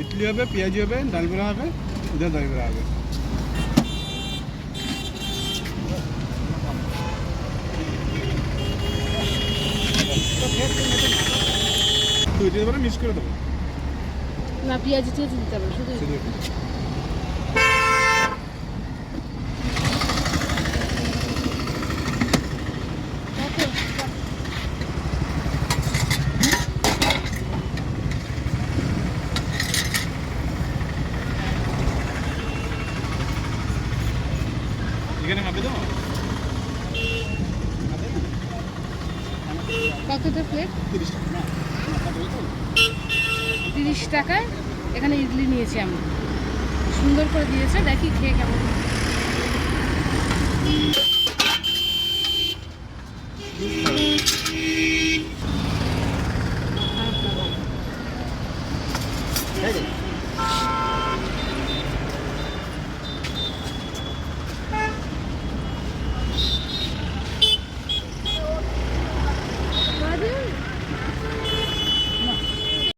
ইডলি হবে পেঁয়াজি হবে ডাল বড়া হবে উধার দই বড়া হবে। তো এটা মিক্স করে দেবো। না পেঁয়াজি টিয়াজি দিতে হবে শুধু কতটা প্লেট তিরিশ টাকায় এখানে ইডলি নিয়েছি আমি। সুন্দর করে দিয়েছে দেখি খেয়ে কেমন। খারাপ না, ভালো।